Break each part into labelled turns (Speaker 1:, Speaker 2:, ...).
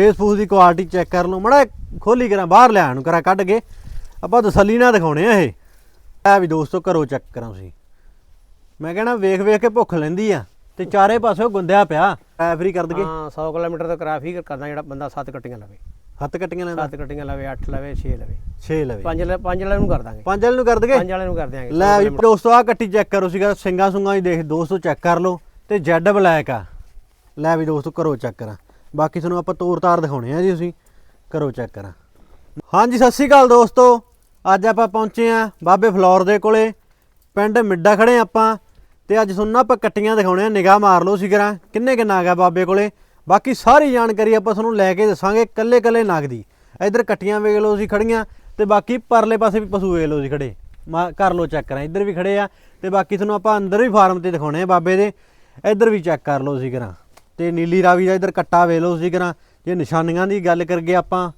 Speaker 1: Facebook ਦੀ quality check ਕਰ ਲਓ ਮੜਾ ਖੋਲੀ ਕਰਾਂ ਬਾਹਰ ਲਿਆਉਣ ਨੂੰ ਕਰਾਂ ਕੱਢ ਕੇ। ਆਪਾਂ ਤਸੱਲੀ ਨਾਲ ਦਿਖਾਉਣੇ ਆ ਇਹ। ਆ ਵੀ ਦੋਸਤੋ ਘਰੋਂ ਚੈੱਕ ਕਰਾਂ ਤੁਸੀਂ। ਮੈਂ ਕਹਿਣਾ ਵੇਖ ਵੇਖ ਕੇ ਭੁੱਖ ਲੈਂਦੀ ਆ ਤੇ ਚਾਰੇ ਪਾਸੇ ਗੁੰਦਿਆ ਪਿਆ ਐਫਰੀ ਕਰ ਦਗੇ
Speaker 2: ਹਾਂ 100 ਕਿਲੋਮੀਟਰ ਦਾ ਕਰਾਫੀ ਕਰਦਾ ਜਿਹੜਾ ਬੰਦਾ 7 ਕੱਟੀਆਂ ਲਵੇ।
Speaker 1: ਹੱਥ ਕੱਟੀਆਂ ਲੈਂਦਾ?
Speaker 2: 7 ਕੱਟੀਆਂ ਲਵੇ 8 ਲਵੇ 6 ਲਵੇ।
Speaker 1: 6 ਲਵੇ।
Speaker 2: ਪੰਜ ਲੈ ਪੰਜ ਵਾਲੇ ਨੂੰ ਕਰ ਦਾਂਗੇ।
Speaker 1: ਪੰਜ ਵਾਲੇ ਨੂੰ ਕਰ ਦਗੇ
Speaker 2: ਪੰਜ ਵਾਲੇ ਨੂੰ ਕਰ ਦਿਆਂਗੇ
Speaker 1: ਲੈ ਵੀ ਦੋਸਤੋ ਆ ਕੱਟੀ ਚੈੱਕ ਕਰੋ ਸੀਗਾ ਸਿੰਗਾ ਸੁੰਗਾ ਹੀ ਦੇਖ ਦੋਸਤੋ ਚੈੱਕ ਕਰ ਲਓ ਤੇ ਜੈਡ ਬਲੈਕ ਆ। ਲੈ ਵੀ ਦੋਸਤੋ ਕਰੋ ਚੈੱਕ ਕਰਾਂ। ਬਾਕੀ ਤੁਹਾਨੂੰ ਆਪਾਂ ਤੋਰ ਤਾਰ ਦਿਖਾਉਣੇ ਆ ਜੀ ਤੁਸੀਂ ਕਰੋ ਚੈੱਕ ਕਰਾਂ। ਹਾਂਜੀ, ਸਤਿ ਸ੍ਰੀ ਅਕਾਲ ਦੋਸਤੋ। ਅੱਜ ਆਪਾਂ ਪਹੁੰਚੇ ਆ ਬਾਬੇ ਫਲੋਰ ਦੇ ਕੋਲੇ। ਪਿੰਡ ਮਿੱਡਾ ਖੜੇ ਆ ਆਪਾਂ। ਤੇ ਅੱਜ ਤੁਹਾਨੂੰ ਨਾ ਆਪਾਂ ਕੱਟੀਆਂ ਦਿਖਾਉਣੇ ਆ, ਨਿਗਾਹ ਮਾਰ ਲਓ ਸੀ ਕਰਾਂ ਕਿੰਨੇ ਕਿੰਨਾ ਆ ਗਿਆ ਬਾਬੇ ਕੋਲੇ। ਬਾਕੀ ਸਾਰੀ ਜਾਣਕਾਰੀ ਆਪਾਂ ਤੁਹਾਨੂੰ ਲੈ ਕੇ ਦੱਸਾਂਗੇ ਕੱਲੇ ਕੱਲੇ ਨਾਗ ਦੀ। ਇੱਧਰ ਕੱਟੀਆਂ ਵੇਖ ਲਓ ਸੀ ਖੜੀਆਂ। ਤੇ ਬਾਕੀ ਪਰਲੇ ਪਾਸੇ ਵੀ ਪਸ਼ੂ ਵੇਖ ਲਓ ਸੀ ਖੜੇ। ਮਾ, ਕਰ ਲਓ ਚੈੱਕ ਕਰਾਂ। ਇੱਧਰ ਵੀ ਖੜੇ ਆ। ਤੇ ਬਾਕੀ ਤੁਹਾਨੂੰ ਆਪਾਂ ਅੰਦਰ ਵੀ ਫਾਰਮ ਤੇ ਦਿਖਾਉਣੇ ਆ ਬਾਬੇ ਦੇ। ਇੱਧਰ ਵੀ ਚੈੱਕ ਕਰ ਲਓ ਸੀ ਕਰਾਂ ਤੇ ਨੀਲੀ ਰਾਵੀ ਦਾ ਇੱਧਰ ਕੱਟਾ ਵੇਖ ਲਓ ਸੀ ਕਰਾਂ ਜੇ ਨਿਸ਼ਾਨੀਆਂ ਦੀ ਗੱਲ ਕਰਗੇ ਆਪਾਂ,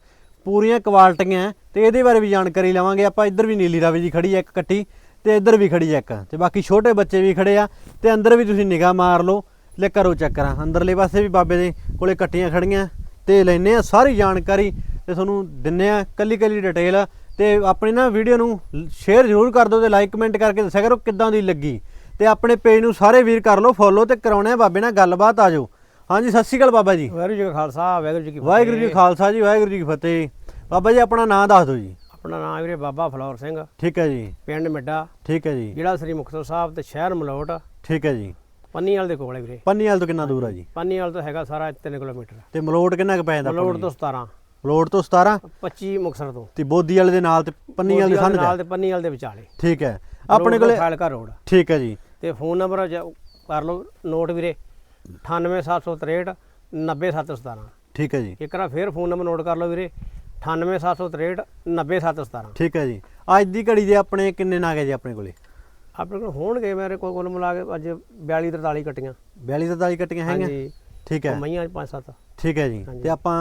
Speaker 1: ਪੂਰੀਆਂ ਕੁਆਲਟੀਆਂ ਤੇ ਇਹਦੇ ਬਾਰੇ ਵੀ ਜਾਣਕਾਰੀ ਲਵਾਂਗੇ। ਆਪਾਂ ਇੱਧਰ ਵੀ ਨੀਲੀ ਰਾਵੀ ਦੀ ਖੜੀ ਹੈ ਇੱਕ ਕੱਟੀ ਤੇ ਇੱਧਰ ਵੀ ਖੜੀ ਹੈ ਇੱਕ। ਤੇ ਬਾਕੀ ਛੋਟੇ ਬੱਚੇ ਵੀ ਖੜੇ ਆ, ਤੇ ਅੰਦਰ ਵੀ ਤੁਸੀਂ ਨਿਗਾਹ ਮਾਰ ਲਓ, ਲੈ ਕਰੋ ਚੈੱਕ ਕਰਾਂ। ਅੰਦਰਲੇ ਪਾਸੇ ਵੀ ਬਾਬੇ ਦੇ ਕੋਲੇ ਕੱਟੀਆਂ ਖੜੀਆਂ, ਤੇ ਲੈਨੇ ਆ ਸਾਰੀ ਜਾਣਕਾਰੀ, ਤੇ ਤੁਹਾਨੂੰ ਦਿੰਨੇ ਆ ਕੱਲੀ ਕੱਲੀ ਡਿਟੇਲ। ਤੇ ਆਪਣੀ ਨਾ ਵੀਡੀਓ ਨੂੰ ਸ਼ੇਅਰ ਜ਼ਰੂਰ ਕਰ ਦਿਓ ਤੇ ਲਾਈਕ, ਕਮੈਂਟ ਕਰਕੇ ਦੱਸਿਆ ਕਰੋ ਕਿੱਦਾਂ ਦੀ ਲੱਗੀ। ਤੇ ਆਪਣੇ ਪੇਜ ਨੂੰ ਸਾਰੇ ਵੀਰ ਕਰ ਲਓ, ਫੋਲੋ ਤੇ ਕਰਾਉਣੇ ਆ। ਬਾਬੇ ਨਾਲ ਗੱਲਬਾਤ ਆ ਜਾਓ। ਹਾਂਜੀ ਸਤਿ ਸ਼੍ਰੀ ਅਕਾਲ ਬਾਬਾ ਜੀ।
Speaker 2: ਵਾਹਿਗੁਰੂ ਜੀ ਕਾ ਖਾਲਸਾ ਵਾਹਿਗੁਰੂ ਜੀ ਕੀ ਫਤਿਹ।
Speaker 1: ਵਾਹਿਗੁਰੂ ਜੀ ਖਾਲਸਾ ਜੀ ਵਾਹਿਗੁਰੂ ਜੀ ਕੀ ਫਤਿਹ। ਬਾਬਾ ਜੀ ਆਪਣਾ ਨਾਮ ਦੱਸ ਦਿਓ ਜੀ।
Speaker 2: ਆਪਣਾ ਨਾਮ ਵੀਰੇ ਬਾਬਾ ਫਲੋਰ ਸਿੰਘ।
Speaker 1: ਠੀਕ ਹੈ ਜੀ।
Speaker 2: ਪਿੰਡ ਮਿੱਡਾ।
Speaker 1: ਠੀਕ ਹੈ ਜੀ।
Speaker 2: ਜ਼ਿਲ੍ਹਾ ਸ੍ਰੀ ਮੁਕਤਸਰ ਸਾਹਿਬ ਤੇ ਸ਼ਹਿਰ ਮਲੋਟ।
Speaker 1: ਠੀਕ ਹੈ ਜੀ।
Speaker 2: ਪੰਨੀਵਾਲ ਦੇ ਕੋਲ ਵੀਰੇ।
Speaker 1: ਪੰਨੀਵਾਲ ਤੋਂ ਕਿੰਨਾ ਦੂਰ ਆ ਜੀ?
Speaker 2: ਪੰਨੀਵਾਲ ਤੋਂ ਹੈਗਾ ਸਾਰਾ 3 ਕਿਲੋਮੀਟਰ।
Speaker 1: ਤੇ ਮਲੋਟ ਕਿੰਨਾ ਕੁ ਪੈ ਜਾਂਦਾ
Speaker 2: ਮਲੋਟ ਤੋਂ 17
Speaker 1: ਮਲੋਟ ਤੋਂ 17
Speaker 2: 25 ਮੁਕਤਸਰ ਤੋਂ।
Speaker 1: ਤੇ ਬੋਦੀ ਵਾਲੇ ਦੇ ਨਾਲ ਤੇ ਪੰਨੀਵਾਲ ਦੇ ਸਾਹਮਣੇ
Speaker 2: ਨਾਲ ਤੇ ਪੰਨੀਵਾਲ ਦੇ ਵਿਚਾਲੇ।
Speaker 1: ਠੀਕ ਹੈ। ਆਪਣੇ ਕੋਲੇ
Speaker 2: ਫਾਇਲਕਾ ਰੋਡ।
Speaker 1: ਠੀਕ ਹੈ ਜੀ।
Speaker 2: ਤੇ ਫੋਨ ਨੰਬਰ ਕਰ ਲਓ ਨੋਟ ਵੀਰੇ। 98763 90717
Speaker 1: ਠੀਕ ਹੈ ਜੀ
Speaker 2: ਇੱਕ ਵਾਰ ਫੇਰ ਫੋਨ ਨੰਬਰ ਨੋਟ ਕਰ ਲਓ ਵੀਰੇ 98763 90717
Speaker 1: ਠੀਕ ਹੈ ਜੀ ਅੱਜ ਦੀ ਘੜੀ ਦੇ ਆਪਣੇ ਕਿੰਨੇ ਨਾਗ ਹੈ ਜੀ ਆਪਣੇ ਕੋਲੇ
Speaker 2: ਆਪਣੇ ਕੋਲ ਹੋਣਗੇ ਮੇਰੇ ਕੋਲ ਕੁੱਲ ਮਿਲਾ ਕੇ ਅੱਜ 42 43 ਕੱਟੀਆਂ
Speaker 1: 42 43 ਕੱਟੀਆਂ ਹੈਗੀਆਂ
Speaker 2: ਹਾਂਜੀ
Speaker 1: ਠੀਕ ਹੈ
Speaker 2: ਮਈਆਂ 5-7
Speaker 1: ਠੀਕ ਹੈ ਜੀ ਤੇ ਆਪਾਂ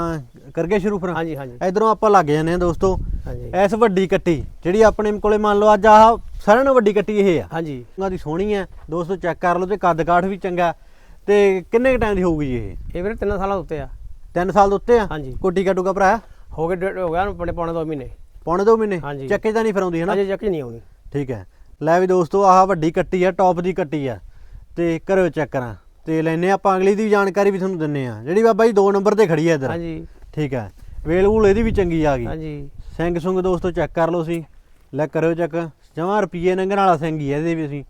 Speaker 1: ਕਰਗੇ ਸ਼ੁਰੂ ਫਿਰ
Speaker 2: ਹਾਂਜੀ ਹਾਂਜੀ
Speaker 1: ਇਧਰੋਂ ਆਪਾਂ ਲੱਗ ਜਾਂਦੇ ਆ ਦੋਸਤੋ
Speaker 2: ਹਾਂਜੀ
Speaker 1: ਇਸ ਵੱਡੀ ਕੱਟੀ ਜਿਹੜੀ ਆਪਣੇ ਕੋਲੇ ਮੰਨ ਲਓ ਅੱਜ ਆਹ ਸਾਰਿਆਂ ਨਾਲੋਂ ਵੱਡੀ ਕੱਟੀ ਇਹ ਆ
Speaker 2: ਹਾਂਜੀ
Speaker 1: ਉਹਨਾਂ ਦੀ ਸੋਹਣੀ ਹੈ ਦੋਸਤੋ ਚੈੱਕ ਕਰ ਲਓ ਤੇ ਕੱਦ ਕਾਠ ਵੀ ਚੰਗਾ ਤੇ ਕਿੰਨੇ ਟਾਈਮ ਦੀ ਹੋਊਗੀ ਜੀ ਇਹ?
Speaker 2: ਇਹ ਵੀਰੇ 3 ਸਾਲਾਂ ਦੇ ਉੱਤੇ ਆ।
Speaker 1: 3 ਸਾਲ ਦੇ ਉੱਤੇ ਆ?
Speaker 2: ਹਾਂਜੀ।
Speaker 1: ਕੋਟੀ ਕਾਟੂਗਾ ਭਰਾ?
Speaker 2: ਹੋ ਗਏ ਡੇਢ- ਹੋ ਗਿਆ ਨੂੰ ਪੌਣੇ ਪੌਣੇ 2 ਮਹੀਨੇ।
Speaker 1: ਪੌਣੇ 2 ਮਹੀਨੇ?
Speaker 2: ਹਾਂਜੀ।
Speaker 1: ਚੱਕੇ ਤਾਂ ਨਹੀਂ ਫਿਰ ਆਉਂਦੀ ਹੈ ਨਾ
Speaker 2: ਅਜੇ ਚੱਕ ਨਹੀਂ ਆਉਣੀ
Speaker 1: ਠੀਕ ਹੈ। ਲੈ ਵੀ ਦੋਸਤੋ ਆਹ ਵੱਡੀ ਕੱਟੀ ਆ ਟੌਪ ਦੀ ਕੱਟੀ ਆ। ਤੇ ਕਰਿਓ ਚੈੱਕ ਕਰਾਂ। ਤੇ ਲੈਨੇ ਆਪਾਂ ਅਗਲੀ ਦੀ ਜਾਣਕਾਰੀ ਵੀ ਤੁਹਾਨੂੰ ਦਿੰਨੇ ਆ। ਜਿਹੜੀ ਬਾਬਾ ਜੀ 2 ਨੰਬਰ ਤੇ ਖੜੀ ਆ ਇੱਧਰ।
Speaker 2: ਹਾਂਜੀ।
Speaker 1: ਠੀਕ ਹੈ। ਵੇਲ ਵੂਲ ਇਹਦੀ ਵੀ ਚੰਗੀ ਆ ਗਈ।
Speaker 2: ਹਾਂਜੀ।
Speaker 1: ਸਿੰਘ ਸੁੰਗ ਦੋਸਤੋ ਚੈੱਕ ਕਰ ਲਓ ਸੀ ਲੈ ਕਰਿਓ ਚੈੱਕ ਜਮਾਂ ਰੁਪਈਏ ਨੰਗਣ ਵਾਲਾ ਸਿੰਘ ਹੀ ਆ ਇਹਦੇ ਵੀ ਅਸੀਂ।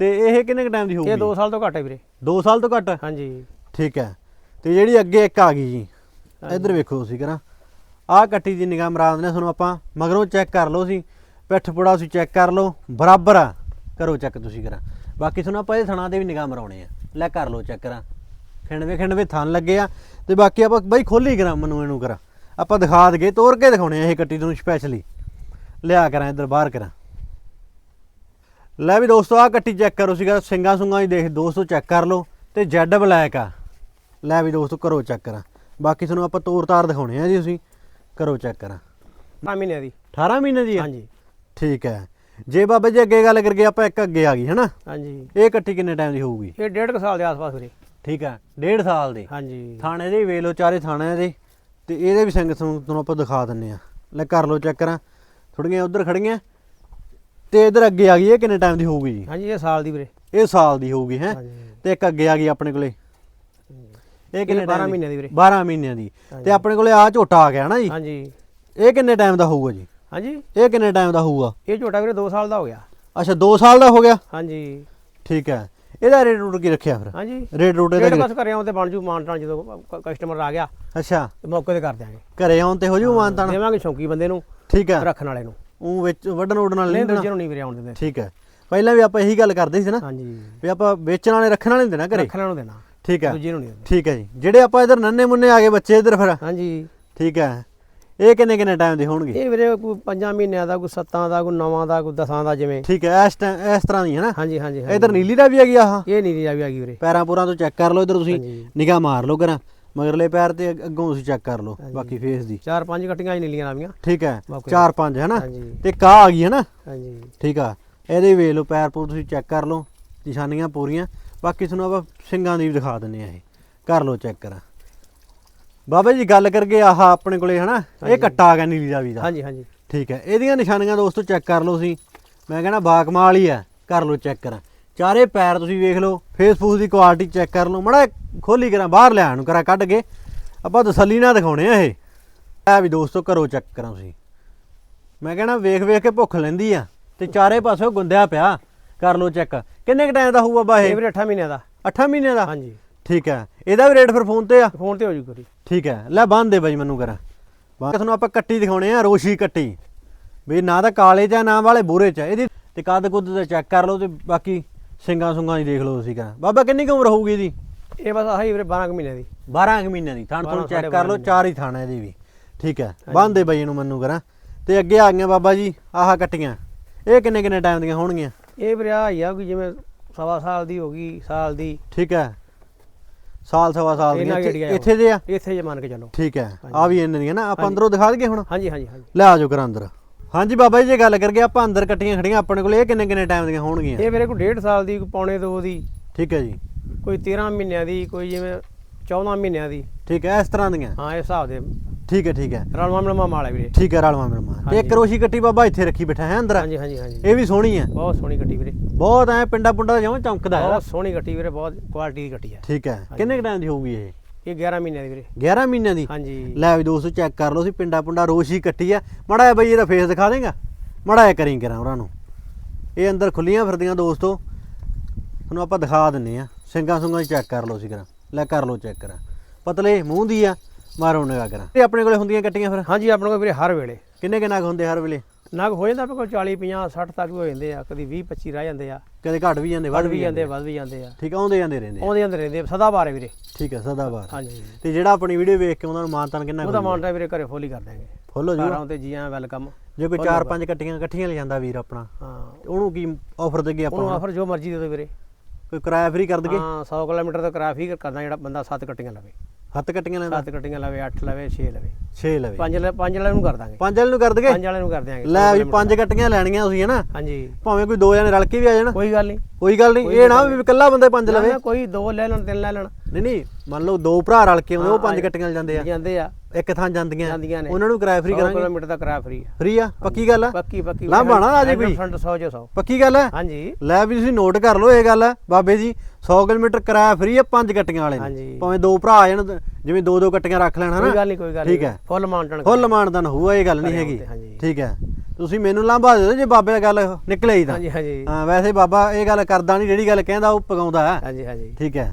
Speaker 1: ਤੇ ਇਹ ਕਿੰਨੇ ਕ ਟਾਈਮ ਦੀ
Speaker 2: ਇਹ
Speaker 1: ਹੋਊਗੀ
Speaker 2: 2 ਸਾਲ ਤੋਂ ਘੱਟ ਹੈ ਵੀਰੇ।
Speaker 1: 2 ਸਾਲ ਤੋਂ ਘੱਟ?
Speaker 2: ਹਾਂਜੀ।
Speaker 1: ਠੀਕ ਹੈ। ਤੇ ਜਿਹੜੀ ਅੱਗੇ ਇੱਕ ਆ ਗਈ ਜੀ ਇੱਧਰ ਵੇਖੋ ਤੁਸੀਂ ਕਰਾਂ ਆਹ ਕੱਟੀ ਦੀ ਨਿਗਾਹ ਮਰਾਦ ਨੇ ਤੁਹਾਨੂੰ ਆਪਾਂ ਮਗਰੋਂ ਚੈੱਕ ਕਰ ਲਓ ਸੀ। ਪਿੱਠ ਪੁੜਾ ਤੁਸੀਂ ਚੈੱਕ ਕਰ ਲਓ। ਬਰਾਬਰ ਆ। ਕਰੋ ਚੈੱਕ ਤੁਸੀਂ ਕਰਾਂ ਬਾਕੀ ਤੁਹਾਨੂੰ ਆਪਾਂ ਇਹ ਥਣਾ ਦੇ ਵੀ ਨਿਗਾਹ ਮਰਾਉਣੇ ਆ ਲੈ ਕਰ ਲਓ ਚੈੱਕ ਕਰਾਂ ਖਿੰਡਵੇ ਖਿੰਡਵੇ ਥਣ ਲੱਗੇ ਆ। ਤੇ ਬਾਕੀ ਆਪਾਂ ਬਾਈ ਖੋਲੀ ਕਰਾਂ ਮਨੂੰ ਇਹਨੂੰ ਕਰਾਂ ਆਪਾਂ ਦਿਖਾ ਦਗੇ ਤੋੜ ਕੇ ਦਿਖਾਉਣੇ ਆ ਇਹ ਕੱਟੀ ਤੁਹਾਨੂੰ ਸਪੈਸ਼ਲੀ ਲਿਆ ਕਰਾਂ ਇੱਧਰ ਬਾਹਰ ਕਰਾਂ। ਲੈ ਵੀ ਦੋਸਤੋ ਆਹ ਕੱਟੀ ਚੈੱਕ ਕਰੋ ਸੀਗਾ ਸਿੰਗਾ ਸੁੰਗਾ ਹੀ ਦੇਖ ਦੋਸਤੋ ਚੈੱਕ ਕਰ ਲਓ ਤੇ ਜੈਡ ਬਲੈਕ ਆ। ਲੈ ਵੀ ਦੋਸਤੋ ਕਰੋ ਚੈੱਕ ਕਰਾਂ। ਬਾਕੀ ਤੁਹਾਨੂੰ ਆਪਾਂ ਤੋਰ ਤਾਰ ਦਿਖਾਉਣੇ ਆ ਜੀ ਤੁਸੀਂ ਕਰੋ ਚੈੱਕ ਕਰਾਂ।
Speaker 2: 9 ਮਹੀਨੇ ਦੀ।
Speaker 1: 18 ਮਹੀਨੇ ਦੀ ਆ?
Speaker 2: ਹਾਂਜੀ।
Speaker 1: ਠੀਕ ਹੈ। ਜੇ ਬਾਬਾ ਜੀ ਅੱਗੇ ਗੱਲ ਕਰਗੇ ਆਪਾਂ ਇੱਕ ਅੱਗੇ ਆ ਗਈ ਹੈਨਾ?
Speaker 2: ਹਾਂਜੀ।
Speaker 1: ਇਹ ਕੱਟੀ ਕਿੰਨੇ ਟਾਈਮ ਦੀ ਹੋਊਗੀ?
Speaker 2: ਇਹ ਡੇਢ ਕੁ ਸਾਲ ਦੇ ਆਸ-ਪਾਸ ਵੀਰੇ।
Speaker 1: ਠੀਕ ਹੈ ਡੇਢ ਸਾਲ ਦੀ।
Speaker 2: ਹਾਂਜੀ।
Speaker 1: ਥਾਣੇ ਦੇ ਵੇਖ ਲਓ ਚਾਰੇ ਥਾਣੇ ਦੇ। ਤੇ ਇਹਦੇ ਵੀ ਸਿੰਘ ਤੁਹਾਨੂੰ ਤੁਹਾਨੂੰ ਆਪਾਂ ਦਿਖਾ ਦਿੰਨੇ ਆ। ਲੈ ਕਰ ਲਓ ਚੈੱਕ ਕਰਾਂ। ਥੋੜੀਆਂ ਉਧਰ ਖੜੀਆਂ ਤੇ ਇਧਰ ਅੱਗੇ ਆ ਗਈ ਇਹ ਕਿੰਨੇ ਟਾਈਮ ਦੀ ਹੋਊਗੀ ਜੀ?
Speaker 2: ਹਾਂਜੀ ਇਹ ਸਾਲ ਦੀ ਵੀਰੇ।
Speaker 1: ਇਹ ਸਾਲ ਦੀ ਹੋਊਗੀ ਹੈ? ਤੇ ਇੱਕ ਅੱਗੇ ਆ ਗਈ ਆਪਣੇ ਕੋਲੇ। ਇਹ ਕਿੰਨੇ
Speaker 2: ਇਹ 12
Speaker 1: time
Speaker 2: ਮਹੀਨੇ ਦੀ ਵੀਰੇ।
Speaker 1: 12 ਮਹੀਨਿਆਂ ਦੀ। ਤੇ ਆਪਣੇ ਕੋਲੇ ਆ ਝੋਟਾ ਆ ਗਿਆ ਨਾ ਜੀ।
Speaker 2: ਹਾਂਜੀ।
Speaker 1: ਇਹ ਕਿੰਨੇ ਟਾਈਮ ਦਾ ਹੋਊਗਾ ਜੀ?
Speaker 2: ਹਾਂਜੀ।
Speaker 1: ਇਹ ਕਿੰਨੇ ਟਾਈਮ ਦਾ ਹੋਊਗਾ?
Speaker 2: ਇਹ ਝੋਟਾ ਵੀਰੇ 2 ਸਾਲ ਦਾ ਹੋ ਗਿਆ।
Speaker 1: ਅੱਛਾ 2 ਸਾਲ ਦਾ ਹੋ ਗਿਆ?
Speaker 2: ਹਾਂਜੀ।
Speaker 1: ਠੀਕ ਹੈ। ਇਹਦਾ ਰੇਟ ਰੂਟ ਕੀ ਰੱਖਿਆ ਫਿਰ?
Speaker 2: ਹਾਂਜੀ।
Speaker 1: ਰੇਟ ਰੂਟ ਇਹਦਾ
Speaker 2: ਬਸ ਕਰਿਆ ਉਹ ਤੇ ਬਣ ਜੂ ਮਾਨਟਾਂ ਜਦੋਂ ਕਸਟਮਰ ਆ ਗਿਆ।
Speaker 1: ਅੱਛਾ।
Speaker 2: ਤੇ ਮੌਕੇ ਤੇ ਕਰ ਦਿਆਂਗੇ।
Speaker 1: ਘਰੇ ਆਉਣ ਤੇ ਹੋ ਜੂ ਮਾਨਤਾਨ
Speaker 2: ਦੇਵਾਂਗੇ ਸ਼ੌਂਕੀ ਬੰਦੇ ਨੂੰ
Speaker 1: ਠੀਕ ਹੈ।
Speaker 2: ਰੱਖਣ ਵਾਲੇ ਨੂੰ।
Speaker 1: ਉਹ ਵਿੱਚ ਵੱਢਣ ਉਡਣ ਨਾਲ
Speaker 2: ਨਹੀਂ
Speaker 1: ਨਹੀਂ
Speaker 2: ਦੂਜੇ ਨੂੰ ਨਹੀਂ ਵੀਰੇ ਆਉਣ ਦਿੰਦੇ।
Speaker 1: ਠੀਕ ਹੈ। ਪਹਿਲਾਂ ਵੀ ਆਪਾਂ ਇਹੀ ਗੱਲ ਕਰਦੇ ਸੀ ਨਾ
Speaker 2: ਹਾਂਜੀ।
Speaker 1: ਵੀ ਆਪਾਂ ਵੇਚਣ ਵਾਲੇ ਰੱਖਣ ਵਾਲੇ ਦੇਣਾ ਘਰੇ।
Speaker 2: ਰੱਖਣ ਨੂੰ ਦੇਣਾ।
Speaker 1: ਠੀਕ ਹੈ।
Speaker 2: ਦੂਜੇ ਨੂੰ ਨਹੀਂ ਦਿੰਦੇ।
Speaker 1: ਠੀਕ ਹੈ ਜੀ। ਜਿਹੜੇ ਆਪਾਂ ਇਧਰ ਨੰਨੇ ਮੁੰਨੇ ਆ ਗਏ ਬੱਚੇ ਇਧਰ ਫਿਰ।
Speaker 2: ਹਾਂਜੀ।
Speaker 1: ਠੀਕ ਹੈ। ਇਹ ਕਿੰਨੇ ਕਿੰਨੇ ਟਾਈਮ ਦੇ ਹੋਣਗੇ?
Speaker 2: ਇਹ ਵੀਰੇ ਕੋਈ 5 ਮਹੀਨਿਆਂ ਦਾ ਕੋਈ 7 ਦਾ ਕੋਈ 9 ਦਾ ਕੋਈ 10 ਦਾ ਜਿਵੇਂ।
Speaker 1: ਠੀਕ ਹੈ। ਇਸ ਟਾਈਮ ਇਸ ਤਰ੍ਹਾਂ ਦੀ ਹੈ ਨਾ?
Speaker 2: ਹਾਂਜੀ ਹਾਂਜੀ ਹਾਂਜੀ।
Speaker 1: ਇਧਰ ਨੀਲੀ ਦਾ ਵੀ ਹੈਗੀ ਆਹ।
Speaker 2: ਇਹ ਨਹੀਂ ਦੀ ਆ ਵੀ ਆ ਗਈ ਵੀਰੇ।
Speaker 1: ਪੈਰਾਂ ਪੂਰਾਂ ਤੋਂ ਚੈੱਕ ਕਰ ਲਓ ਇਧਰ ਤੁਸੀਂ।
Speaker 2: ਹਾਂਜੀ।
Speaker 1: ਨਿਗਾਹ ਮਾਰ ਲਓ ਕਰਾਂ ਮਗਰਲੇ ਪੈਰ ਤੇ ਅੱਗ- ਅੱਗੋਂ ਤੁਸੀਂ ਚੈੱਕ ਕਰ ਲਓ ਬਾਕੀ ਫੇਸ ਦੀ।
Speaker 2: ਚਾਰ ਪੰਜ ਕੱਟੀਆਂ ਹੀ ਨੀਲੀਆਂ ਆਵੀਆਂ
Speaker 1: ਠੀਕ ਹੈ
Speaker 2: ਬਾਕੀ-
Speaker 1: 4 5 ਹੈ ਨਾ?
Speaker 2: ਹਾਂਜੀ।
Speaker 1: ਤੇ ਕਾ ਆ ਗਈ ਹੈ ਨਾ?
Speaker 2: ਹਾਂਜੀ।
Speaker 1: ਠੀਕ ਆ। ਇਹਦੇ ਵੇਖ ਲਓ ਪੈਰ ਪੂਰ ਤੁਸੀਂ ਚੈੱਕ ਕਰ ਲਓ ਨਿਸ਼ਾਨੀਆਂ ਪੂਰੀਆਂ। ਬਾਕੀ ਤੁਹਾਨੂੰ ਆਪਾਂ ਸਿੰਘਾਂ ਦੀ ਵੀ ਦਿਖਾ ਦਿੰਨੇ ਆ ਇਹ। ਕਰ ਲਓ ਚੈੱਕ ਕਰਾਂ। ਬਾਬਾ ਜੀ ਗੱਲ ਕਰਗੇ ਆਹ ਆਪਣੇ ਕੋਲੇ ਹਨਾ ਇਹ ਕੱਟਾ ਆ ਗਿਆ ਨੀਲੀ ਰਾਵੀ ਦਾ।
Speaker 2: ਹਾਂਜੀ ਹਾਂਜੀ।
Speaker 1: ਠੀਕ ਹੈ। ਇਹਦੀਆਂ ਨਿਸ਼ਾਨੀਆਂ ਦੋਸਤੋ ਚੈੱਕ ਕਰ ਲਓ ਤੁਸੀਂ। ਮੈਂ ਕਹਿੰਦਾ ਬਾਕਮਾਲ ਹੀ ਆ ਕਰ ਲਓ ਚੈੱਕ ਕਰਾਂ। ਚਾਰੇ ਪੈਰ ਤੁਸੀਂ ਵੇਖ ਲਓ ਫੇਸਬੁੱਕ ਦੀ ਕੁਆਲਿਟੀ ਚੈੱਕ ਕਰ ਲਓ। ਮੜਾ ਖੋਲੀ ਕਰਾਂ ਬਾਹਰ ਲਿਆਣ ਨੂੰ ਕਰਾਂ ਕੱਢ ਕੇ। ਆਪਾਂ ਤਸੱਲੀ ਨਾਲ ਦਿਖਾਉਣੇ ਆ ਇਹ। ਇਹ ਵੀ ਦੋਸਤੋ ਕਰੋ ਚੈੱਕ ਕਰਾਂ ਤੁਸੀਂ। ਮੈਂ ਕਹਿੰਦਾ ਵੇਖ ਵੇਖ ਕੇ ਭੁੱਖ ਲੈਂਦੀ ਆ ਤੇ ਚਾਰੇ ਪਾਸੇ ਗੁੰਦਿਆ ਪਿਆ। ਕਰ ਲਓ ਚੈੱਕ ਕਿੰਨੇ ਕ ਟਾਈਮ ਦਾ ਹੋਊ ਬਾਬਾ
Speaker 2: ਇਹ?
Speaker 1: ਇਹ
Speaker 2: ਵੀਰੇ 8 ਮਹੀਨਿਆਂ ਦਾ।
Speaker 1: 8 ਮਹੀਨੇ ਦਾ?
Speaker 2: ਹਾਂਜੀ।
Speaker 1: ਠੀਕ ਹੈ। ਇਹਦਾ ਵੀ ਰੇਟ ਫਿਰ ਫੋਨ ਤੇ ਆ?
Speaker 2: ਫੋਨ ਤੇ ਹੋ ਜੂ ਕਰੀ।
Speaker 1: ਠੀਕ ਹੈ। ਲੈ ਬੰਨ ਦੇ ਬਾਈ ਮੈਨੂੰ ਕਰਾਂ। ਬਾਕੀ ਤੁਹਾਨੂੰ ਆਪਾਂ ਕੱਟੀ ਦਿਖਾਉਣੇ ਆ ਰੋਸ਼ੀ ਕੱਟੀ। ਵੀ ਨਾ ਤਾਂ ਕਾਲੇ ਚ ਆ ਨਾ ਵਾਲੇ ਬੂਰੇ ਚ ਆ। ਇਹਦੀ ਤੇ ਕੱਦ ਕੁੱਦ ਤੇ ਚੈੱਕ ਕਰ ਲਓ ਤੇ ਬਾਕੀ ਸਿੰਗਾਂ ਸੁੰਗਾਂ ਦੀ ਦੇਖ ਲਓ ਤੁਸੀਂ ਕਰਾਂ। ਬਾਬਾ ਕਿੰਨੀ ਕੁ ਉਮਰ ਹੋਊਗੀ ਇਹਦੀ?
Speaker 2: ਇਹ ਬਸ ਆਹੀ ਵੀਰੇ 12 ਕੁ ਮਹੀਨਿਆਂ ਦੀ।
Speaker 1: 12 ਕੁ ਮਹੀਨਿਆਂ ਦੀ। ਥਾਣ ਤੁਹਾਨੂੰ
Speaker 2: 12
Speaker 1: ਚੈੱਕ ਕਰ ਲਓ
Speaker 2: ਮਹੀਨੇ।
Speaker 1: ਚਾਰ ਹੀ ਥਾਣਾ ਇਹਦੀ ਵੀ। ਠੀਕ ਹੈ। ਬੰਨ ਦੇ ਬਾਈ ਇਹਨੂੰ ਮੈਨੂੰ ਕਰਾਂ। ਤੇ ਅੱਗੇ ਆ ਗਈਆਂ ਬਾਬਾ ਜੀ ਆਹ ਕੱਟੀਆਂ। ਇਹ ਕਿੰਨੇ ਕਿੰਨੇ ਟਾਈਮ ਦੀਆਂ ਹੋਣਗੀਆਂ?
Speaker 2: ਇਹ ਵੀਰੇ ਆ ਹੀ ਆ ਕਿ ਜਿਵੇਂ ਸਵਾ ਸਾਲ ਦੀ ਹੋ ਗਈ ਸਾਲ ਦੀ।
Speaker 1: ਠੀਕ ਹੈ। ਸਾਲ ਸਵਾ ਸਾਲ
Speaker 2: ਜਿਹੜੀਆਂ
Speaker 1: ਇੱਥੇ- ਦੇ ਆ?
Speaker 2: ਇੱਥੇ ਜੇ ਮੰਨ ਕੇ ਚੱਲੋ।
Speaker 1: ਠੀਕ ਹੈ। ਆ ਵੀ ਇਹਨਾਂ ਦੀਆਂ ਨਾ। ਆਪਾਂ ਅੰਦਰੋਂ ਦਿਖਾ ਦਈਏ ਹੁਣ?
Speaker 2: ਹਾਂਜੀ ਹਾਂਜੀ ਹਾਂਜੀ।
Speaker 1: ਲੈ ਆਜੋ ਕਰ ਅੰਦਰ। ਹਾਂਜੀ ਬਾਬਾ ਜੀ ਜੇ ਗੱਲ ਕਰਗੇ ਆਪਾਂ ਅੰਦਰ ਕੱਟੀਆਂ ਖੜੀਆਂ ਆਪਣੇ ਕੋਲ ਇਹ ਕਿੰਨੇ ਕਿੰਨੇ ਟਾਈਮ ਦੀਆਂ ਹੋਣਗੀਆਂ?
Speaker 2: ਇਹ ਵੀਰੇ ਕੋਈ 1.5 ਸਾਲ ਦੀ ਪੌਣੇ 2 ਦੀ।
Speaker 1: ਠੀਕ ਹੈ ਜੀ।
Speaker 2: ਕੋਈ 13 ਮਹੀਨਿਆਂ ਦੀ ਕੋਈ ਜਿਵੇਂ 14 mਹੀਨਿਆਂ ਦੀ।
Speaker 1: ਠੀਕ ਹੈ ਇਸ ਤਰ੍ਹਾਂ ਦੀਆਂ?
Speaker 2: ਹਾਂ ਇਹ ਹਿਸਾਬ ਦੇ।
Speaker 1: ਠੀਕ ਹੈ ਠੀਕ ਹੈ।
Speaker 2: ਰਲਵਾ ਮਿਲਵਾ ਮਾਲ ਹੈ ਵੀਰੇ।
Speaker 1: ਠੀਕ ਹੈ ਰਲਵਾ ਮਿਲਮਾ ਤੇ ਇੱਕ ਰੋਸ਼ੀ ਕੱਟੀ ਬਾਬਾ ਇੱਥੇ ਰੱਖੀ ਬੈਠਾ ਹੈ ਅੰਦਰ।
Speaker 2: ਹਾਂਜੀ ਹਾਂਜੀ ਹਾਂਜੀ।
Speaker 1: ਇਹ ਵੀ ਸੋਹਣੀ ਹੈ।
Speaker 2: ਬਹੁਤ ਸੋਹਣੀ ਗੱਟੀ ਵੀਰੇ।
Speaker 1: ਬਹੁਤ ਐ ਪਿੰਡਾ ਪੁੰਡਾ ਜਿਵੇਂ ਚਮਕਦਾ ਹੈ
Speaker 2: ਬਹੁਤ ਸੋਹਣੀ ਗੱਟੀ ਵੀਰੇ ਬਹੁਤ ਕੁਆਲਿਟੀ ਦੀ ਗੱਟੀ ਹੈ।
Speaker 1: ਠੀਕ ਹੈ। ਕਿੰਨੇ ਟਾਈਮ ਦੀ ਹੋਊਗੀ ਇਹ?
Speaker 2: ਇਹ 11 ਮਹੀਨਿਆਂ ਦੀ ਵੀਰੇ।
Speaker 1: 11 ਮਹੀਨਿਆਂ ਦੀ?
Speaker 2: ਹਾਂਜੀ।
Speaker 1: ਲੈ ਵੀ ਦੋਸਤੋ ਚੈੱਕ ਕਰ ਲਓ ਸੀ ਪਿੰਡਾ ਪੁੰਡਾ ਰੋਸ਼ੀ ਕੱਟੀ ਆ ਮੜਾ ਜਿਹਾ ਬਈ ਇਹਦਾ ਫੇਸ ਦਿਖਾ ਦੇਗਾ। ਮੜਾ ਜਿਹਾ ਕਰੀ ਕਰਾਂ ਉਹਨਾਂ ਨੂੰ। ਇਹ ਅੰਦਰ ਖੁੱਲੀਆਂ ਫਿਰਦੀਆਂ ਦੋਸਤੋ। ਤੁਹਾਨੂੰ ਆਪਾਂ ਦਿਖਾ ਦਿੰਨੇ ਆ ਸਿੰਗਾਂ ਸੁੰਗਾਂ ਚੈੱਕ ਕਰ ਲਓ ਸੀ ਕਰਾਂ। ਲੈ ਕਰ ਲਓ ਚੈੱਕ ਕਰਾਂ। ਪਤਲੇ ਮੂੰਹ ਦੀ ਆ ਮਾਰੋ ਨਿਗਾਹ ਕਰਾਂ। ਤੇ ਆਪਣੇ ਕੋਲੇ ਹੁੰਦੀਆਂ ਕੱਟੀਆਂ ਫਿਰ?
Speaker 2: ਹਾਂਜੀ ਆਪਣੇ ਕੋਲ ਵੀਰੇ ਹਰ ਵੇਲੇ।
Speaker 1: ਕਿੰਨੇ ਕਿੰਨਾ ਕੁ ਹੁੰਦੇ ਹਰ ਵੇਲੇ?
Speaker 2: ਨਗ ਹੋ ਜਾਂਦਾ ਆਪਣੇ ਕੋਲ 40 50 60 ਤੱਕ ਵੀ ਹੋ ਜਾਂਦੇ ਆ। ਕਦੀ 20 25 ਰਹਿ ਜਾਂਦੇ ਆ।
Speaker 1: ਕਦੇ ਘਟ ਵੀ ਜਾਂਦੇ
Speaker 2: ਵੱਧ ਵੀ ਜਾਂਦੇ ਵੱਧ ਵੀ ਜਾਂਦੇ ਆ।
Speaker 1: ਠੀਕ ਆਉਂਦੇ ਜਾਂਦੇ ਰਹਿੰਦੇ।
Speaker 2: ਆਉਂਦੇ ਜਾਂਦੇ ਰਹਿੰਦੇ ਸਦਾ ਬਾਰੇ ਵੀਰੇ।
Speaker 1: ਠੀਕ ਹੈ ਸਦਾਬਾਰ
Speaker 2: ਹਾਂਜੀ
Speaker 1: ਤੇ ਜਿਹੜਾ ਆਪਣੀ ਵੀਡੀਓ ਵੇਖ ਕੇ ਉਹਨਾਂ ਨੂੰ ਮਾਨਤਾਨ ਕਿੰਨਾ
Speaker 2: ਉਹਦਾ ਮਾਨਟਾ ਵੀਰੇ ਘਰੇ ਫੁੱਲ ਕਰ ਦਾਂਗੇ
Speaker 1: ਫੁੱਲ
Speaker 2: ਆਉਂ ਤੇ ਜੀ ਆ ਵੈਲਕਮ।
Speaker 1: ਜੇ ਕੋਈ ਚਾਰ ਪੰਜ ਕੱਟੀਆਂ ਇਕੱਠੀਆਂ ਲੈ ਜਾਂਦਾ ਵੀਰ ਆਪਣਾ।
Speaker 2: ਹਾਂ।
Speaker 1: ਉਹਨੂੰ ਕੀ ਆਫਰ ਦੇਗੇ
Speaker 2: ਉਹਨੂੰ
Speaker 1: ਆਪਾਂ
Speaker 2: ਆਫਰ ਜੋ ਮਰਜ਼ੀ ਦੇ ਦਿਓ ਵੀਰੇ।
Speaker 1: ਕੋਈ ਕਿਰਾਇਆ ਫ੍ਰੀ ਕਰ ਦਗੇ
Speaker 2: ਹਾਂ 100 ਕਿਲੋਮੀਟਰ ਦਾ ਕਿਰਾਇਆ ਫੀ ਕਰਦਾ ਜਿਹੜਾ ਬੰਦਾ 7 ਕੱਟੀਆਂ ਲਵੇ।
Speaker 1: ਹੱਥ ਕੱਟੀਆਂ ਲੈਂਦਾ?
Speaker 2: 7 ਕੱਟੀਆਂ ਲਵੇ 8 ਲਵੇ 6 ਲਵੇ।
Speaker 1: 6 ਲਵੇ।
Speaker 2: 5 ਲੈ 5 ਵਾਲੇ ਨੂੰ ਕਰ ਦਾਂਗੇ।
Speaker 1: ਪੰਜ ਵਾਲੇ ਨੂੰ ਕਰ ਦਗੇ
Speaker 2: 5 ਵਾਲੇ ਨੂੰ ਕਰ ਦਿਆਂਗੇ
Speaker 1: ਲੈ ਵੀ ਪੰਜ ਕੱਟੀਆਂ ਲੈਣੀਆਂ ਤੁਸੀਂ ਹਨਾ?
Speaker 2: ਹਾਂਜੀ।
Speaker 1: ਭਾਵੇਂ ਕੋਈ ਦੋ ਜਣੇ ਰਲ ਕੇ ਵੀ ਆ ਜਾਣ।
Speaker 2: ਕੋਈ ਗੱਲ ਨਹੀਂ।
Speaker 1: ਕੋਈ ਗੱਲ ਨਹੀਂ ਇਹ ਨਾ ਵੀ ਇਕੱਲਾ ਬੰਦਾ ਪੰਜ ਲਵੇ।
Speaker 2: ਕੋਈ ਦੋ ਲੈ ਲੈਣ ਤਿੰਨ ਲੈ ਲੈਣ।
Speaker 1: ਨਹੀਂ ਨਹੀਂ ਮੰਨ ਲਓ ਦੋ ਭਰਾ ਰਲ ਕੇ ਆਉਂਦੇ ਉਹ ਪੰਜ ਕੱਟੀਆਂ ਲੈ ਜਾਂਦੇ ਆ।
Speaker 2: ਜਾਂਦੇ ਆ।
Speaker 1: ਇੱਕ ਥਾਂ ਜਾਂਦੀਆਂ।
Speaker 2: ਜਾਂਦੀਆਂ ਨੇ।
Speaker 1: ਉਹਨਾਂ ਨੂੰ ਕਿਰਾਇਆ ਫ੍ਰੀ
Speaker 2: 100
Speaker 1: ਕਰਾਂਗੇ।
Speaker 2: ਕਿਲੋਮੀਟਰ ਦਾ ਕਿਰਾਇਆ ਫ੍ਰੀ ਆ।
Speaker 1: ਫ੍ਰੀ ਆ? ਪੱਕੀ ਗੱਲ ਆ?
Speaker 2: ਪੱਕੀ ਪੱਕੀ।
Speaker 1: ਲਾਂਭਾ ਨਾ ਆ ਜੇ ਕੋਈ।
Speaker 2: ਫਰੰਟ 100 ਜੋ 100
Speaker 1: ਪੱਕੀ ਗੱਲ ਹੈ
Speaker 2: ਹਾਂਜੀ।
Speaker 1: ਲੈ ਵੀ ਤੁਸੀਂ ਨੋਟ ਕਰ ਲਓ ਇਹ ਗੱਲ ਹੈ ਬਾਬੇ ਜੀ 100 ਕਿਲੋਮੀਟਰ ਕਿਰਾਇਆ ਫ੍ਰੀ ਹੈ ਪੰਜ ਕੱਟੀਆਂ ਵਾਲੇ ਨੇ। ਭਾਵੇਂ ਦੋ ਭਰਾ ਆ ਜਾਣ ਜਿਵੇਂ ਦੋ ਦੋ ਕੱਟੀਆਂ ਰੱਖ ਲੈਣ
Speaker 2: ਕੋਈ
Speaker 1: ਹਨਾ
Speaker 2: ਗੱਲ ਨਹੀਂ ਕੋਈ ਗੱਲ
Speaker 1: ਠੀਕ ਹੈ।
Speaker 2: ਫੁੱਲ ਮਾਨਟਣ
Speaker 1: ਫੁੱਲ ਮਾਨਦਾਨ ਹੋਊਗਾ ਇਹ ਗੱਲ ਨਹੀਂ ਹੈਗੀ। ਠੀਕ ਹੈ ਤੁਸੀਂ ਮੈਨੂੰ ਲਾਂਭਾ ਦੇ ਦਿਓ ਜੇ ਬਾਬੇ ਦਾ ਗੱਲ ਨਿਕਲੇ ਹੀ ਤਾਂ।
Speaker 2: ਹਾਂਜੀ ਹਾਂਜੀ।
Speaker 1: ਹਾਂ ਵੈਸੇ ਬਾਬਾ ਇਹ ਗੱਲ ਕਰਦਾ ਨਹੀਂ ਜਿਹੜੀ ਗੱਲ ਕਹਿੰਦਾ ਉਹ ਪਗਾਉਂਦਾ ਹੈ।
Speaker 2: ਹਾਂਜੀ ਹਾਂਜੀ।
Speaker 1: ਠੀਕ ਹੈ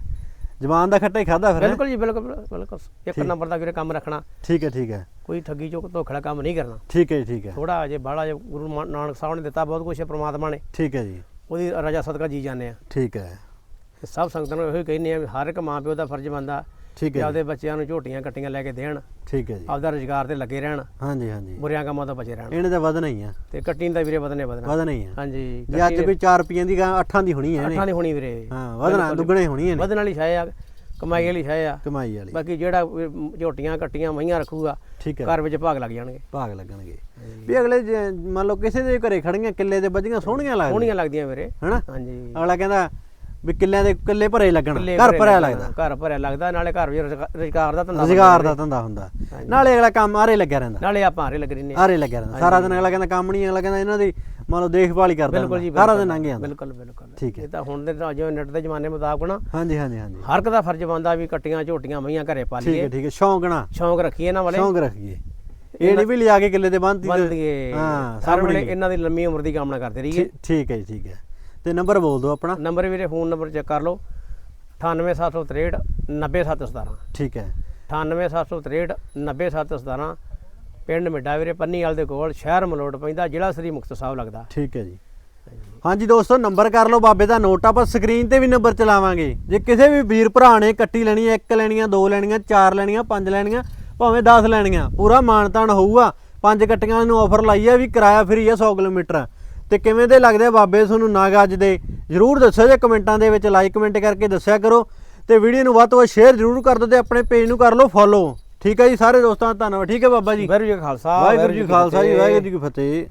Speaker 1: ਜ਼ਬਾਨ ਦਾ ਖੱਟਾ ਹੀ ਖਾਦਾ ਫਿਰ?
Speaker 2: ਬਿਲਕੁਲ ਜੀ ਬਿਲਕੁਲ ਬਿਲਕੁਲ। ਇੱਕ ਨੰਬਰ ਦਾ ਵੀਰੇ ਕੰਮ ਰੱਖਣਾ।
Speaker 1: ਠੀਕ ਹੈ ਠੀਕ ਹੈ।
Speaker 2: ਕੋਈ ਠੱਗੀ ਚੋਕ ਧੋਖੜਾ ਕੰਮ ਨਹੀਂ ਕਰਨਾ।
Speaker 1: ਠੀਕ ਹੈ ਜੀ, ਠੀਕ ਹੈ।
Speaker 2: ਥੋੜਾ ਅਜੇ ਬਾਹਲਾ ਜੇ ਗੁਰੂ ਨਾਨਕ ਸਾਹਿਬ ਨੇ ਦਿੱਤਾ ਬਹੁਤ ਕੁਝ ਹੈ ਪ੍ਰਮਾਤਮਾ ਨੇ।
Speaker 1: ਠੀਕ ਹੈ ਜੀ।
Speaker 2: ਉਹਦੀ ਰਜਾ ਸਦਕਾ ਜੀ ਜਾਂਦੇ ਆ।
Speaker 1: ਠੀਕ ਹੈ।
Speaker 2: ਸਭ ਸੰਗਤਾਂ ਨੂੰ ਇਹੋ ਹੀ ਕਹਿੰਦੇ ਆ ਹਰ ਇੱਕ ਮਾਂ ਪਿਓ ਦਾ ਫਰਜ਼ ਬਣਦਾ
Speaker 1: ਠੀਕ ਹੈ
Speaker 2: ਆਪਦੇ ਬੱਚਿਆਂ ਨੂੰ ਝੋਟੀਆਂ ਕੱਟੀਆਂ ਲੈ ਕੇ ਦੇਣ।
Speaker 1: ਠੀਕ ਹੈ ਜੀ।
Speaker 2: ਆਪਦਾ ਰੁਜ਼ਗਾਰ ਤੇ ਲੱਗੇ ਰਹਿਣ।
Speaker 1: ਹਾਂਜੀ ਹਾਂਜੀ।
Speaker 2: ਬੁਰਿਆਂ ਕੰਮਾਂ ਤੋਂ ਬਚੇ ਰਹਿਣ।
Speaker 1: ਇਹਨੇ ਤਾਂ ਵਧਣਾ ਹੀ ਆ।
Speaker 2: ਤੇ ਕੱਟੀ ਦਾ ਵੀਰੇ ਵਧਨੇ ਵਧਣਾ।
Speaker 1: ਵਧਣਾ ਹੀ ਆ।
Speaker 2: ਹਾਂਜੀ
Speaker 1: ਜੇ ਅੱਜ ਕੋਈ 4 ਰੁਪਈਆਂ ਦੀ ਗਾਂ 8 ਦੀ ਹੋਣੀ ਹੈ ਇਹਨੇ।
Speaker 2: ਅੱਠਾਂ ਦੀ ਹੋਣੀ ਵੀਰੇ।
Speaker 1: ਹਾਂ ਵਧਣਾ ਦੁੱਗਣੇ ਹੋਣੀ ਇਹਨੇ
Speaker 2: ਵਧਣ ਵਾਲੀ ਸ਼ਾਇ ਆ ਕਮਾਈ ਵਾਲੀ ਸ਼ਾਇ ਆ।
Speaker 1: ਕਮਾਈ ਵਾਲੀ।
Speaker 2: ਬਾਕੀ ਜਿਹੜਾ ਵੀ ਝੋਟੀਆਂ ਕੱਟੀਆਂ ਮਈਆਂ ਰੱਖੂਗਾ
Speaker 1: ਹੈ।
Speaker 2: ਘਰ ਵਿੱਚ ਭਾਗ ਲੱਗ ਜਾਣਗੇ।
Speaker 1: ਭਾਗ ਲੱਗਣਗੇ। ਵੀ ਅਗਲੇ ਮੰਨ ਲਓ ਕਿਸੇ ਦੇ ਘਰੇ ਖੜੀਆਂ ਕਿੱਲੇ ਦੇ ਵੱਜੀਆਂ ਸੋਹਣੀਆਂ ਲੱਗਦੀਆਂ।
Speaker 2: ਸੋਹਣੀਆਂ ਲੱਗਦੀਆਂ ਵੀਰੇ।
Speaker 1: ਹਨਾ?
Speaker 2: ਹਾਂਜੀ।
Speaker 1: ਅਗਲਾ ਕਹਿੰਦਾ ਵੀ ਕਿੱਲਿਆਂ ਦੇ ਕਿੱਲੇ ਭਰੇ ਲੱਗਣ ਘਰ
Speaker 2: ਭਰੇ
Speaker 1: ਭਰਿਆ
Speaker 2: ਲੱਗਦਾ, ਘਰ ਭਰਿਆ ਲੱਗਦਾ ਨਾਲੇ ਘਰ ਰੁਜ਼ਗਾ- ਰੁਜ਼ਗਾਰ ਦਾ ਧੰਦਾ
Speaker 1: ਰੁਜ਼ਗਾਰ ਦਾ ਧੰਦਾ ਹੁੰਦਾ। ਨਾਲੇ ਅਗਲਾ ਕੰਮ ਆਰੇ ਲੱਗਿਆ ਰਹਿੰਦਾ।
Speaker 2: ਨਾਲੇ ਆਪਾਂ ਹਾਰੇ ਲੱਗ ਰਹਿੰਦੇ।
Speaker 1: ਆਰੇ ਲੱਗਿਆ ਰਹਿੰਦਾ। ਸਾਰਾ ਦਿਨ ਅਗਲਾ ਕਹਿੰਦਾ ਕੰਮ ਨਹੀਂ ਅਗਲਾ ਕਹਿੰਦਾ ਇਹਨਾਂ ਦੀ ਮੰਨ ਲਓ ਦੇਖਭਾਲ ਹੀ ਕਰਦਾ
Speaker 2: ਬਿਲਕੁਲ ਜੀ।
Speaker 1: ਸਾਰਾ ਦਿਨ ਲੰਘ ਜਾਂਦਾ।
Speaker 2: ਬਿਲਕੁਲ ਬਿਲਕੁਲ।
Speaker 1: ਠੀਕ ਹੈ।
Speaker 2: ਇਹ ਤਾਂ ਹੁਣ ਦੇ ਜਿਵੇਂ ਨੈਟ ਦੇ ਜ਼ਮਾਨੇ ਮੁਤਾਬਕ ਨਾ
Speaker 1: ਹਾਂਜੀ ਹਾਂਜੀ ਹਾਂਜੀ।
Speaker 2: ਹਰ ਇੱਕ ਦਾ ਫਰਜ਼ ਬਣਦਾ ਵੀ ਕੱਟੀਆਂ ਝੋਟੀਆਂ ਮਈਆਂ ਘਰੇ
Speaker 1: ਠੀਕ
Speaker 2: ਪਾਲੀਏ
Speaker 1: ਹੈ ਠੀਕ ਹੈ। ਸ਼ੌਂਕ ਨਾ।
Speaker 2: ਸ਼ੌਂਕ ਰੱਖੀਏ ਇਹਨਾਂ ਵਾਲੇ।
Speaker 1: ਸ਼ੌਂਕ ਰੱਖੀਏ। ਇਹ ਨਹੀਂ ਵੀ ਲਿਆ ਕੇ ਕਿੱਲੇ ਤੇ ਬੰਨਤੀ
Speaker 2: ਬੰਦ ਦਈਏ
Speaker 1: ਹਾਂ ਸਾਹਮਣੇ
Speaker 2: ਇਹਨਾਂ ਦੀ ਲੰਮੀ ਉਮਰ ਦੀ ਕਾਮਨਾ ਕਰਦੇ ਰਹੀਏ।
Speaker 1: ਠੀਕ ਹੈ ਜੀ ਠੀਕ ਹੈ। ਤੇ ਨੰਬਰ ਬੋਲ ਦਿਓ ਆਪਣਾ।
Speaker 2: ਨੰਬਰ ਵੀਰੇ ਫੋਨ ਨੰਬਰ ਚੈੱਕ ਕਰ ਲਓ। 98763 90717
Speaker 1: ਠੀਕ ਹੈ।
Speaker 2: 98763 90717 ਪਿੰਡ ਮਿੱਡਾ ਵੀਰੇ ਪੰਨੀ ਵਾਲ ਦੇ ਕੋਲ ਸ਼ਹਿਰ ਮਲੋਟ ਪੈਂਦਾ ਜ਼ਿਲ੍ਹਾ ਸ੍ਰੀ ਮੁਕਤਸਰ ਸਾਹਿਬ ਲੱਗਦਾ।
Speaker 1: ਠੀਕ ਹੈ ਜੀ। ਹਾਂਜੀ ਦੋਸਤੋ ਨੰਬਰ ਕਰ ਲਓ ਬਾਬੇ ਦਾ ਨੋਟ। ਆਪਾਂ ਸਕਰੀਨ ਤੇ ਵੀ ਨੰਬਰ ਚਲਾਵਾਂਗੇ। ਜੇ ਕਿਸੇ ਵੀ ਵੀਰ ਭਰਾ ਨੇ ਕੱਟੀ ਲੈਣੀ ਹੈ ਇੱਕ ਲੈਣੀਆਂ ਦੋ ਲੈਣੀਆਂ ਚਾਰ ਲੈਣੀਆਂ ਪੰਜ ਲੈਣੀਆਂ ਭਾਵੇਂ 10 ਲੈਣੀਆਂ ਪੂਰਾ ਮਾਨਤਾਨ ਹੋਊਗਾ। ਪੰਜ ਕੱਟੀਆਂ ਨੂੰ ਆਫਰ ਲਾਈ ਹੈ ਵੀ ਕਿਰਾਇਆ ਫ੍ਰੀ ਹੈ 100 ਕਿਲੋਮੀਟਰ। ਤੇ ਕਿਵੇਂ ਦੇ ਲੱਗਦੇ ਆ ਬਾਬੇ ਤੁਹਾਨੂੰ ਨਾਗ ਅੱਜ ਦੇ? ਜਰੂਰ ਦੱਸਿਓ ਜੇ ਕਮੈਂਟਾਂ ਦੇ ਵਿੱਚ ਲਾਈਕ ਕਮੈਂਟ ਕਰਕੇ ਦੱਸਿਆ ਕਰੋ ਤੇ ਵੀਡੀਓ ਨੂੰ ਵੱਧ ਤੋਂ ਵੱਧ ਸ਼ੇਅਰ ਜਰੂਰ ਕਰ ਦਿਓ ਤੇ ਆਪਣੇ ਪੇਜ ਨੂੰ ਕਰ ਲਓ ਫੋਲੋ ਠੀਕ ਹੈ ਜੀ ਸਾਰੇ ਦੋਸਤਾਂ ਦਾ ਧੰਨਵਾਦ। ਠੀਕ ਹੈ ਬਾਬਾ ਜੀ।
Speaker 2: ਵਾਹਿਗੁਰੂ ਜੀ ਕਾ ਖਾਲਸਾ
Speaker 1: ਵਾਹਿਗੁਰੂ ਜੀ ਖਾਲਸਾ ਜੀ। ਵਾਹਿਗੁਰੂ ਜੀ ਕੀ ਫਤਿਹ।